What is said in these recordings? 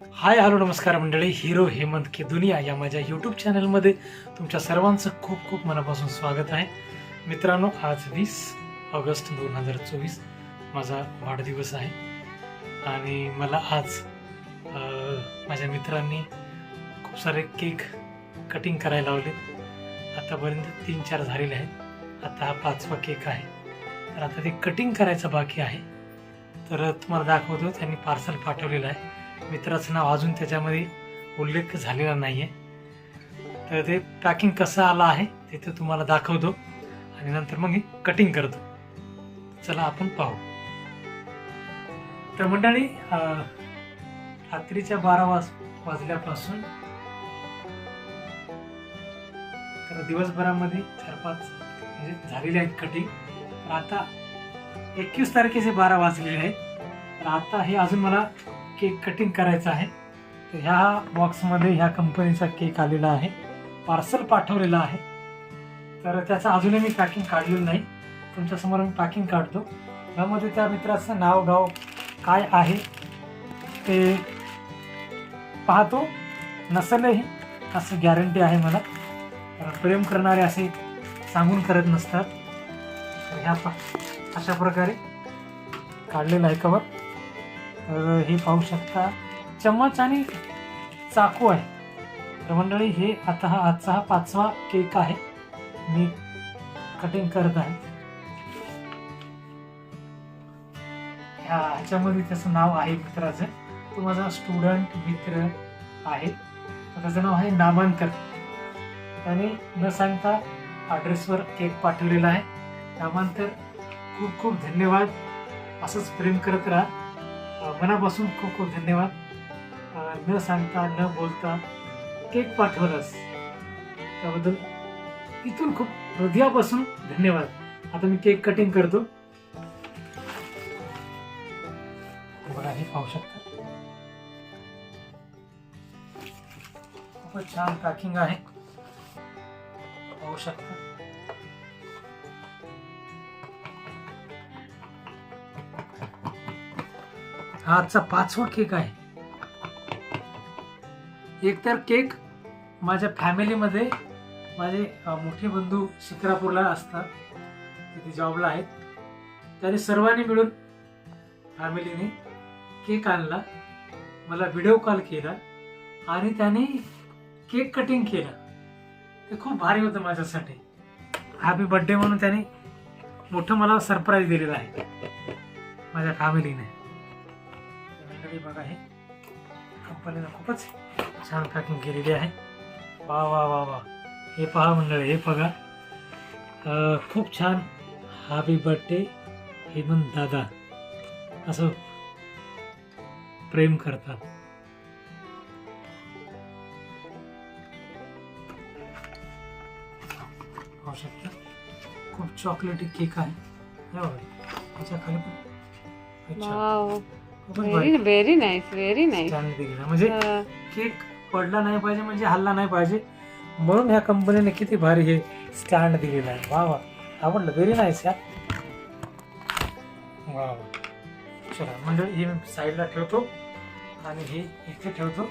Hi hello नमस्कार मंडळी. Hero Hemant की दुनिया या माझ्या यूट्यूब चॅनलमध्ये तुमच्या सर्वांचं खूप खूप मनापासून स्वागत आहे. मित्रांनो आज वीस ऑगस्ट दोन हजार चोवीस माझा वाढदिवस आहे. आणि मला आज माझ्या मित्रांनी खूप सारे केक कटिंग करायला लावले. आतापर्यंत तीन चार झालेले आहेत. आता हा पाचवा केक आहे. तर आता ते कटिंग करायचं बाकी आहे. तर तुम्हाला दाखवतो त्यांनी पार्सल पाठवलेलं आहे. मित्राचं नाव अजून त्याच्यामध्ये उल्लेख झालेला नाही आहे तर ते पॅकिंग कसं आलं आहे ते ते तुम्हाला दाखवतो. आणि नंतर मग हे कटिंग करतो. चला आपण पाहू. तर मंडळी रात्रीच्या बारा वाज वाजल्यापासून तर दिवसभरामध्ये चार पाच म्हणजे झालेले आहेत कटिंग तर आता एकवीस तारखेचे बारा वाजलेले आहेत. तर आता हे अजून मला केक कटिंग करायचा आहे. तर ह्या बॉक्समध्ये ह्या कंपनीचा केक आलेला आहे. पार्सल पाठवलेला आहे. तर त्याचं अजूनही मी पॅकिंग काढलेलं नाही. तुमच्यासमोर मी पॅकिंग काढतो. यामध्ये त्या मित्राचं नाव गाव काय आहे ते पाहतो. नसलंही असं गॅरंटी आहे मला. कारण प्रेम करणारे असे सांगून करत नसतात. तर ह्या पा अशा प्रकारे काढलेलं आहे कवर तर हे पाहू शकता. चम्मच आणि चाकू आहे. तर मंडळी हे आता हा आजचा हा पाचवा केक आहे. मी कटिंग करत आहे. ह्या ह्याच्यामध्ये त्याचं नाव आहे मित्राचं. तो माझा स्टुडंट मित्र आहे. त्याचं नाव आहे नामांकर त्याने न सांगता ॲड्रेसवर केक पाठवलेला आहे. नामांतर खूप खूप धन्यवाद. असंच प्रेम करत राहा. मनापासून खूप खूप धन्यवाद. न सांगता न बोलता केक पाठवलास. त्याबद्दल इथून खूप हृदयापासून धन्यवाद. आता मी केक कटिंग करतो. बघा हे पाहू शकता. खूपच छान पॅकिंग आहे. पाहू शकता. हा आजचा पाचवा केक आहे. एकतर केक माझ्या फॅमिलीमध्ये माझे मोठे बंधू शिक्रापूरला असतात. तिथे जॉबला आहेत. त्याने सर्वांनी मिळून फॅमिलीने केक आणला. मला व्हिडिओ कॉल केला आणि त्याने केक कटिंग केलं. ते खूप भारी होतं माझ्यासाठी. हॅपी बड्डे म्हणून त्याने मोठं मला सरप्राईज दिलेलं आहे. माझ्या फॅमिलीने मंडळी बघा हे. कंपनीनं खूपच छान पॅकिंग केलेली आहे. वा वा वा वा. हे पहा मंडळी हे बघा. खूप छान. हॅपी बर्थडे हेमंत दादा. असं प्रेम करतात. पाहू शकता? खूप चॉकलेटी केक आहे. त्याच्याखाली पण. Very very nice very nice. म्हणजे केक पडला नाही पाहिजे म्हणजे हल्ला नाही पाहिजे. म्हणून ह्या कंपनीने किती भारी हे स्टँड दिलेलं आहे. वा वा. आवडलं. व्हेरी नाईस या वा वा. चला म्हणजे हे मी साईडला ठेवतो. आणि हे इथे ठेवतो.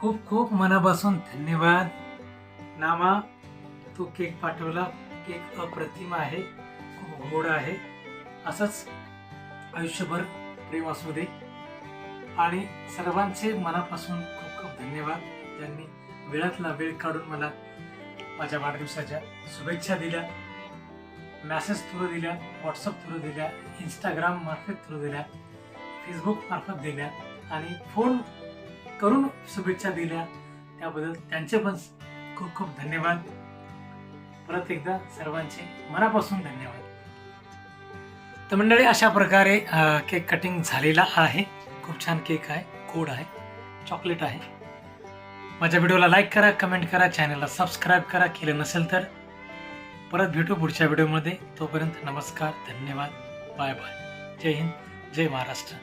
खूप खूप मनापासून धन्यवाद. नामा तू केक पाठवला. केक अप्रतिम आहे. खूप गोड आहे. असंच आयुष्यभर प्रेम असू दे. आणि सर्वांचे मनापासून खूप खूप धन्यवाद. ज्यांनी वेळातला वेळ काढून मला माझ्या वाढदिवसाच्या शुभेच्छा दिल्या मॅसेज थ्रू दिल्या व्हॉट्सअप थ्रू दिल्या इंस्टाग्राम मार्फत थ्रू दिल्या फेसबुक मार्फत दिल्या आणि फोन करून शुभेच्छा दिल्या. त्याबद्दल त्यांचे पण खूप खूप धन्यवाद. परत एकदा सर्वांचे मनापासून धन्यवाद. तर मंडळी अशा प्रकारे केक कटिंग झालेला आहे. खूप छान केक आहे गोड आहे चॉकलेट आहे. माझ्या व्हिडिओला लाईक करा कमेंट करा चॅनलला सबस्क्राईब करा केलं नसेल तर. परत भेटू पुढच्या व्हिडिओमध्ये. तोपर्यंत नमस्कार धन्यवाद बाय बाय. जय हिंद जय महाराष्ट्र.